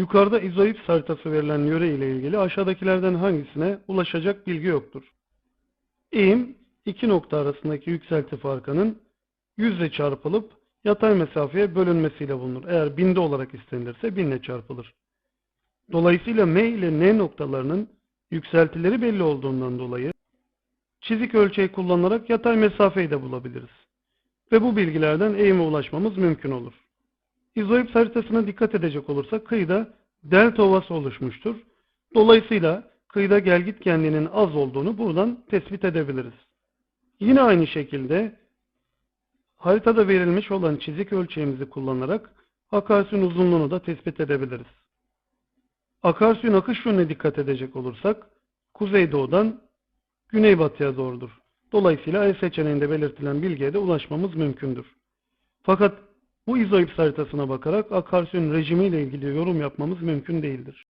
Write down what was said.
Yukarıda izoips haritası verilen yöre ile ilgili aşağıdakilerden hangisine ulaşacak bilgi yoktur? Eğim iki nokta arasındaki yükselti farkının yüzle çarpılıp yatay mesafeye bölünmesiyle bulunur. Eğer binde olarak istenilirse binle çarpılır. Dolayısıyla M ile N noktalarının yükseltileri belli olduğundan dolayı çizik ölçeği kullanarak yatay mesafeyi de bulabiliriz. Ve bu bilgilerden eğime ulaşmamız mümkün olur. İzoips haritasına dikkat edecek olursak kıyıda delta ovası oluşmuştur. Dolayısıyla kıyıda gelgit genliğinin az olduğunu buradan tespit edebiliriz. Yine aynı şekilde haritada verilmiş olan çizik ölçeğimizi kullanarak akarsuyun uzunluğunu da tespit edebiliriz. Akarsuyun akış yönüne dikkat edecek olursak kuzeydoğudan güneybatıya doğrudur. Dolayısıyla E seçeneğinde belirtilen bilgiye de ulaşmamız mümkündür. Fakat bu izoips haritasına bakarak akarsuyun rejimi ile ilgili yorum yapmamız mümkün değildir.